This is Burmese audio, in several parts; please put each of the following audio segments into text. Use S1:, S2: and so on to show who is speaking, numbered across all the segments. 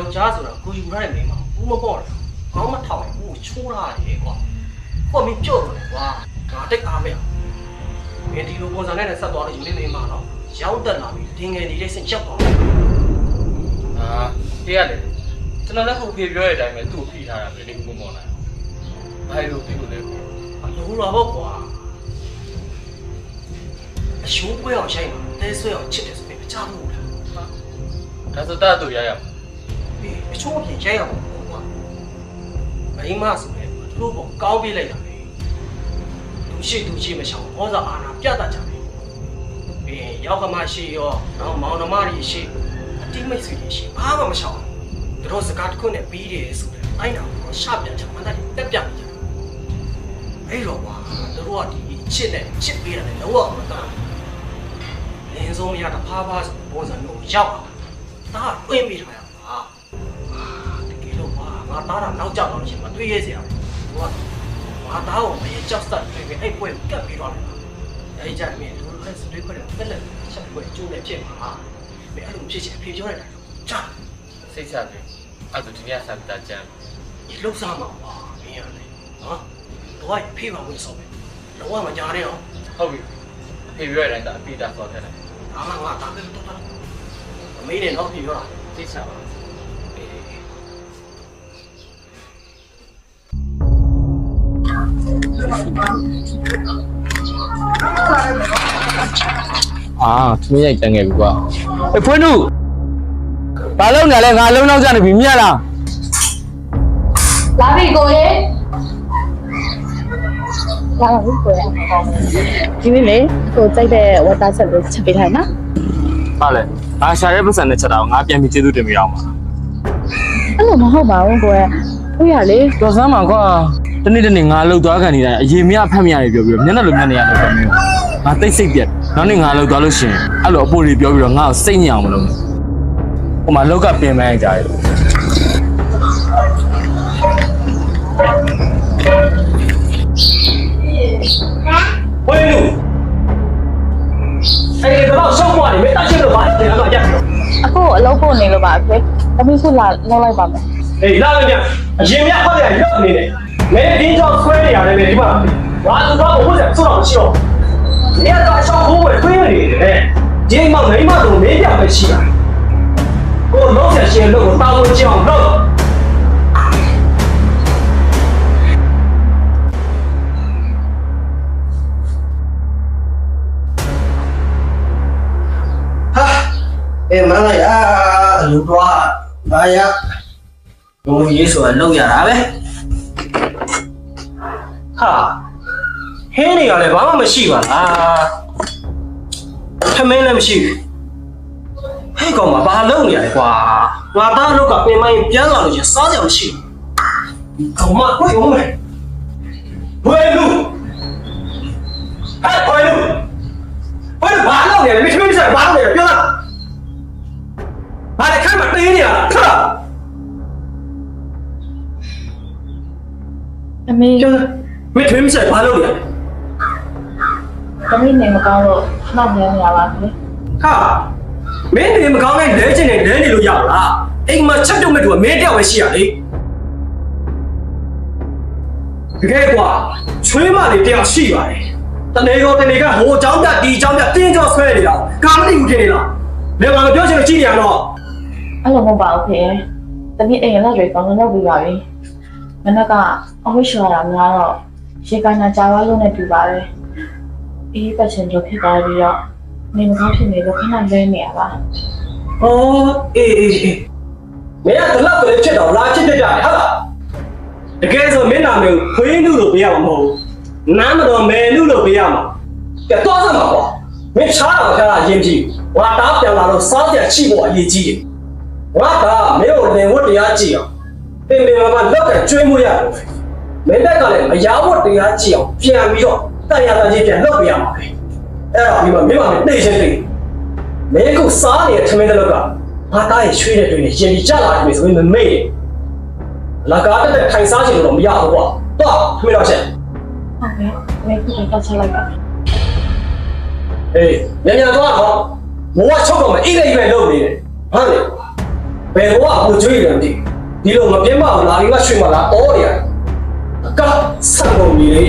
S1: ယောက်ျားဆိုတာကိုယူရတဲ့မိန်းမဘူးမပေါ့လားကောင်းမထောက်ရင်ဘူးချိုးရတယ်ကွာကိုမင်းကြော့တယ်ကွာငါတိတ်အားမရမင်းဒီလိုပုံစံနဲ့ဆက်သွားလို့ယူနေမိန်းမတော့ရောက်တက်လာပြီတင်ငယ်နေတဲ့စင်ချက်ပါ
S2: အာတေးရတယ်ကျွန်တော်လည်းခုဖေပြောတဲ့အတိုင်းပဲသူ့ကိုဖိထားတာပဲလေဦးမောင်လာဘာလို့ဒီလိုလဲ
S1: အလိုလာပေါ့ကွာအရှိုးပွဲအောင်ရှိုင်းမှာတဲဆွဲအောင်ချစ်တယ်ဆိုပြီးမချဘူးလား
S2: ဒါဆိုတတ်သူရရမှာ
S1: အေးအချိုးအပြင်ရိုက်ရအောင်ကွာမိန်းမဆိုရင်သူတို့ပေါ့ကောင်းပေးလိုက်တာပဲသူရှိသူရှိမချောင်းဩဇာအာဏာပြတတ်ကြတယ်အေးရောက်ကမရှိရောတော့မောင်နှမတွေရှိအတိမိတ်ဆွေတွေရှိဘာမှမချောင်းသူတို့စကားတစ်ခုနဲ့ပြီးတယ်ဆိုတော့အဲ့ဒါကိုရှပြန်ချမှန်းတယ်တက်ပြနေကြတယ်အဲ့တော့ကွာသူတို့ကဒီချစ်နဲ့ချစ်ပေးတယ်လုံးဝမတတ်လင်းစုံရတာဖားဖားဆိုပုံစံမျိုးရောက်အောင်ဒါကတွင်းပေးထားရမှာတကယ်လို့ကွာ ငါသားတာနောက်ကြောက်တော့ရှင်မတွေးရစေရဘူးသူကငါသားကိုမရေကြောက်စက်ပြေးအဲ့ပွဲကိုကတ်ပြီးတော့တယ်အဲ့ကြမြင်သူတို့လည်းစတွေးခွက်တယ်တက်လက်ချက်ပွဲကျိုးနေဖြစ်မှာမင်းအဲ့လိုဖြစ်ချင်ဖေပြောနေတာကြာ
S2: စိတ်ချပြီအဲ့ဒါဒီနေ့ဆက်တာကြမ်း
S1: ဒီလှုပ်ရှားမှာပါမင်းရလေနော်တော့ဖေးပါဝင်ဆော့ပဲလောကမကြားနဲ့နော်
S2: ဟုတ်ပြီဖေပြောတဲ့အတိုင်းဒါအပိတာဆောက်ထက်တယ်
S1: အာငါတားပဲတော့တာအမေနဲ့တော့ဖေပြောတာ
S2: စိတ်ချပါ
S3: အာသမီးရိုက်တန်ခဲ့ပြီကွာအေးဖွင့်နုဘာလုံးနေလဲငါလုံးနောက်ကြနေပြီမြတ်လား
S4: လာပြီကိုရေလာပါဘူးကိုရေဒီနေ့လေကိုကြိုက်တဲ့ဝတ်သားချက်လေးချက်ပေးထားနော်
S3: ဟာလေငါရှာရဲပတ်စံနဲ့ချက်တာကိုငါပြန်ပြီးကျေးဇူးတင်ပြအောင်ပါ
S4: အဲ့လိုမဟုတ်ပါဘူးကိုရေကိုရလေ
S3: တော်စမ်းမှာကွာ တနေ့တနေ့ငါလှုပ်သွားခံနေတယ်အရင်မြဖတ်မြရတယ်ပြောပြီးတော့မျက်နှာလိုမျက်နှာရတယ်ပြောမျိုးငါတိတ်စိတ်ပြက်နောက်နေ့ငါလှုပ်သွားလို့ရှိရင်အဲ့လိုအပေါ်တွေပြောပြီးတော့ငါ့ကိုစိတ်ညစ်အောင်မလုပ်နဲ့ဟိုမှာလောက်ကပင်ပန်းကြတယ်
S1: ဝေးလူအဲ့ဒီတော့ဆောက်ပွားနေမတတ်ချင်လို့ပါလေတော့ရက်ပြီ
S4: အခုအလုပ်ပို့နေလို့ပါအဖေသမီးစုလာလောက်လိုက်ပါမယ်
S1: အေးလာလိုက်ပြန်အရင်မြဟုတ်တယ်ရောက်နေတယ် မင်းဒီကြောင့်ဆွဲနေရတယ်လေဒီမှာငါသူတော့ဘုရားဆိုတော့မရှိတော့နေရာတော့ရှောင်းဖို့ပဲတွေးနေတယ်ဒီမှာမိမတို့မင်းပြပဲရှိတာကိုလုံးဆက်ရှင်လို့တာဝန်ကြအောင်လုပ်ဟာအေးမလိုက်အာလူတော့ဘာရဘုံရေးဆိုတာလောက်ရတာပဲ ဟာဟင်းနေရလဲဘာမှမရှိပါလားထမင်းလည်းမရှိဘူးဟဲ့ကောင်မဘာလုပ်နေရလဲကွာငါသားလောက်ကပင်မရင်ပြန်လာလို့ရစားကြမရှိဘူးကောင်မကိုယ်ဦးမယ်ဘွယ်လူဟဲ့ဘွယ်လူဘွယ်လူဘာလုပ်နေလဲမင်းထမင်းစားဘာလုပ်နေလဲပြောလားဘာလဲခိုင်းမတင်းနေရလားထွက်လာ
S4: အမေ
S1: ကျန် မင်းထွေးမဆက်ဘာလုပ်လဲ
S4: သမီးနေမကောင်းလို့နှောက်နေရပါခင်
S1: ဟာမင်းနေမကောင်းတဲ့လဲချင်တဲ့လဲနေလို့ရလားအိမ်မှာချက်တုံးမဲ့သူကမင်းတယောက်ပဲရှိရလေတကယ်ကွာချွေးမလေးတယောက်ရှိပါတယ်တနေရောတနေကဟိုအကြောင်းပြဒီအကြောင်းပြတင်းကြောဆွဲနေတာကာမတိဘူးထင်နေလားလေဘာမပြောချင်လို့ကြည့်နေရတော့
S4: အဲ့လိုမဟုတ်ပါဘူးခင်သမီးအိမ်လက်တွေကောင်းလုပ်ပြီးပါပြီမနက်ကအဝိရှော်တာများတော့ ရေကညာကြာသွားလို့နဲ့ပြပါတယ်အေးပတ်ချင်တော့ဖြစ်သွားပြီးတော့နေမကောင်းဖြစ်နေလို့ခဏလဲနေရပါ
S1: ဟောအေးအေးအေးမင်းကဒီလောက်ကလေးဖြစ်တော့လာချစ်ပြကြတယ်ဟုတ်လားတကယ်ဆိုမင်းနာမည်ကိုခွေးနုလို့ပြရမှာမဟုတ်ဘူးနားမတော်မယ်နုလို့ပြရမှာကဲတော့စမ်းပါကွာမင်းချားတော့ချားတာအရင်ကြည့်ငါတားပြန်လာတော့စားပြချိဖို့အရေးကြီးတယ်ငါကမင်းကိုလင်ဝတ်တရားကြည့်အောင်ပင်ပင်မမလောက်ကကျွေးမှုရတယ် မင်းတက်ကလည်းမရဝတ်တရားကြည့်အောင်ပြန်ပြီးတော့တက်ရတာကြီးပြန်လုပ်ပြရမှာပဲအဲ့တော့ဒီမှာမင်းမနဲ့နှိမ့်ချင်းနှိမ့်မင်းကစားနေတဲ့ထမင်းတစ်လောက်ကငါသားရဲ့ရွှေတဲ့တွင်ရင်ဒီကြလာပြီဆိုရင်မမေ့လာကားတက်တက်ထိုင်စားချင်လို့တော့မရဘူးကွာတော့ထမင်းတော့ချက်
S4: ဟုတ်ကဲ့မေခုတော့ချက်လိုက်ပါ
S1: အေးညညသွားတော့ဘဝချုပ်တော့မအိတ်လိုက်ပဲလုပ်နေတယ်ဟုတ်လေဘယ်ဘဝကိုကြွေးတယ်မသိဒီလိုမပြတ်မအောင်လာလေးကရွှေမလားအော်ရ အကဆက်ကုန်ပြီလေ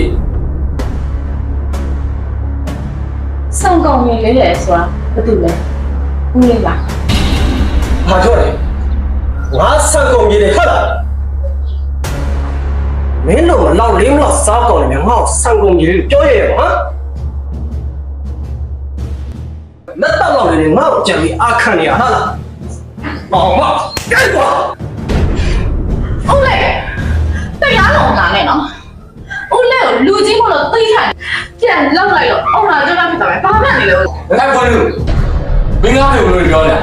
S4: စောင့်ကောင်းနေလေလေဆိုတာဘာတူလဲဦးလေးလား
S1: ဟာကြောတယ်ငါဆက်ကုန်ပြီလေဟုတ်လားမင်းတို့မလောက်လေးမလောက်စားကုန်တယ်ငါ့ကိုဆက်ကုန်ပြီလေပြောရရပါဟမ်လက်တော့လောက်နေငါ့ကိုကြံပြီးအခန့်နေရဟာလားအောင်မကြိုက်
S4: နာနဲ့နော်ဦးလေးကိုလူကြီးမလို့သိထိုင်ပြန်လောက်လိုက်တော့အောင်လာကြတော့ဖြစ်သွားမယ်ဘာမှမနေလို့
S3: ဘယ်ကခွင့်လို့မင်းကားမျိုးလို့ပြောတယ်